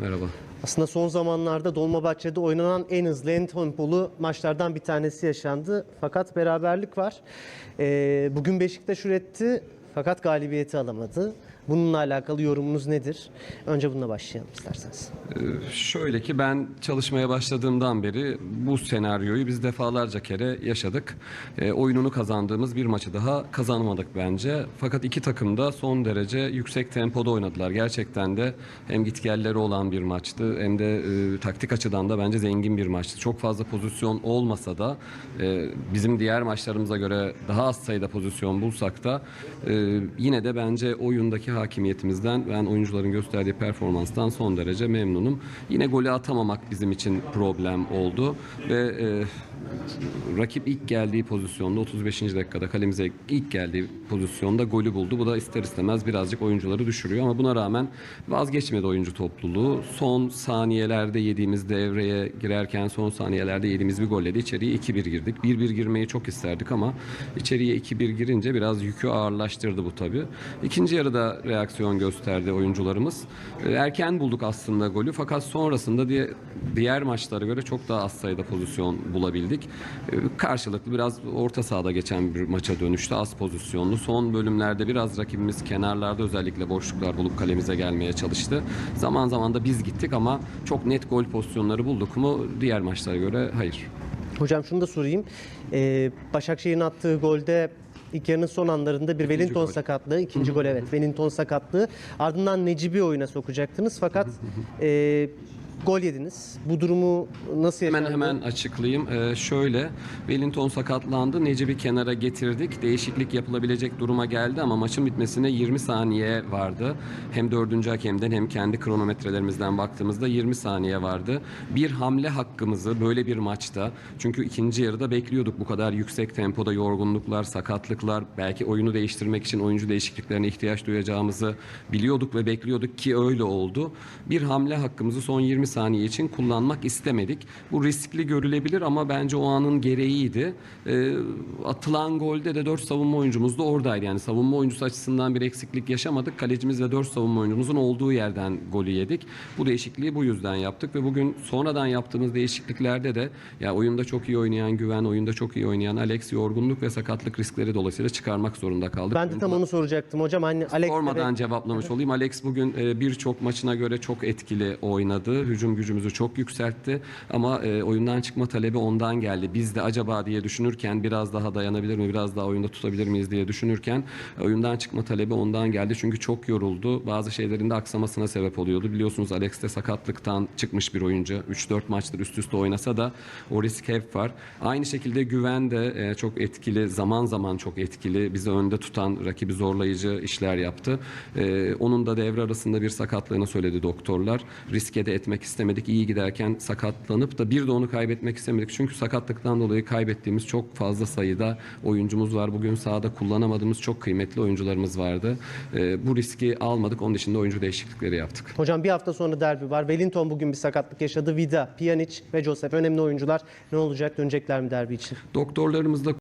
Merhaba. Aslında son zamanlarda Dolmabahçe'de oynanan en hızlı, en tempolu maçlardan bir tanesi yaşandı. Fakat beraberlik var. Ee, bugün Beşiktaş üretti fakat galibiyeti alamadı. Bununla alakalı yorumunuz nedir? Önce bununla başlayalım isterseniz. Ee, Şöyle ki ben çalışmaya başladığımdan beri bu senaryoyu biz defalarca kere yaşadık. Ee, oyununu kazandığımız bir maçı daha kazanmadık bence. Fakat iki takım da son derece yüksek tempoda oynadılar. Gerçekten de hem gitgelleri olan bir maçtı hem de e, taktik açıdan da bence zengin bir maçtı. Çok fazla pozisyon olmasa da e, bizim diğer maçlarımıza göre daha az sayıda pozisyon bulsak da e, yine de bence oyundaki hakimiyetimizden ben oyuncuların gösterdiği performanstan son derece memnunum. Yine golü atamamak bizim için problem oldu ve e, rakip ilk geldiği pozisyonda 35. dakikada kalemize ilk geldiği pozisyonda golü buldu. Bu da ister istemez birazcık oyuncuları düşürüyor ama buna rağmen vazgeçmedi oyuncu topluluğu. Son saniyelerde yediğimiz devreye girerken son saniyelerde yediğimiz bir golle de içeriye 2-1 girdik. 1-1 girmeyi çok isterdik ama içeriye 2-1 girince biraz yükü ağırlaştırdı bu tabii. İkinci yarıda reaksiyon gösterdi oyuncularımız. Ee, Erken bulduk aslında golü fakat sonrasında diğer maçlara göre çok daha az sayıda pozisyon bulabildik. Ee, Karşılıklı biraz orta sahada geçen bir maça dönüştü. Az pozisyonlu. Son bölümlerde biraz rakibimiz kenarlarda özellikle boşluklar bulup kalemize gelmeye çalıştı. Zaman zaman da biz gittik ama çok net gol pozisyonları bulduk mu diğer maçlara göre hayır. Hocam şunu da sorayım. Ee, Başakşehir'in attığı golde ilk yarının son anlarında bir Wellington gol. sakatlığı, ikinci gol evet Wellington sakatlığı. Ardından Necip'i oyuna sokacaktınız fakat e, gol yediniz. Bu durumu nasıl yaşandınız? Hemen hemen açıklayayım. Ee, şöyle, Wellington sakatlandı. Necip'i kenara getirdik. Değişiklik yapılabilecek duruma geldi ama maçın bitmesine 20 saniye vardı. Hem dördüncü hakemden hem kendi kronometrelerimizden baktığımızda 20 saniye vardı. Bir hamle hakkımızı böyle bir maçta çünkü ikinci yarıda bekliyorduk bu kadar yüksek tempoda yorgunluklar, sakatlıklar, belki oyunu değiştirmek için oyuncu değişikliklerine ihtiyaç duyacağımızı biliyorduk ve bekliyorduk ki öyle oldu. Bir hamle hakkımızı son 20 saniye için kullanmak istemedik. Bu riskli görülebilir ama bence o anın gereğiydi. Ee, atılan golde de 4 savunma oyuncumuz da oradaydı. Yani savunma oyuncusu açısından bir eksiklik yaşamadık. Kalecimiz ve 4 savunma oyuncumuzun olduğu yerden golü yedik. Bu değişikliği bu yüzden yaptık ve bugün sonradan yaptığımız değişikliklerde de ya oyunda çok iyi oynayan Güven, oyunda çok iyi oynayan Alex yorgunluk ve sakatlık riskleri dolayısıyla çıkarmak zorunda kaldık. Ben de tam onu soracaktım hocam. Hani Alex Sormadan cevaplamış olayım. Alex bugün e, birçok maçına göre çok etkili oynadı. Hücum gücümüzü çok yükseltti. Ama e, oyundan çıkma talebi ondan geldi. Biz de acaba diye düşünürken biraz daha dayanabilir mi, biraz daha oyunda tutabilir miyiz diye düşünürken oyundan çıkma talebi ondan geldi. Çünkü çok yoruldu. Bazı şeylerin de aksamasına sebep oluyordu. Biliyorsunuz Alex de sakatlıktan çıkmış bir oyuncu. 3-4 maçtır üst üste oynasa da o risk hep var. Aynı şekilde Güven de e, çok etkili, zaman zaman çok etkili. Bizi önde tutan, rakibi zorlayıcı işler yaptı. E, onun da devre arasında bir sakatlığını söyledi doktorlar. Riske de etmek istemedik. İyi giderken sakatlanıp da bir de onu kaybetmek istemedik. Çünkü sakatlıktan dolayı kaybettiğimiz çok fazla sayıda oyuncumuz var. Bugün sahada kullanamadığımız çok kıymetli oyuncularımız vardı. E, bu riski almadık. Onun dışında oyuncu değişiklikleri yaptık. Hocam bir hafta sonra derbi var. Wellington bugün bir sakatlık yaşadı. Vida, Pjanic ve Joseph önemli oyuncular. Ne olacak? Dönecekler mi derbi için? Doktorlarımızla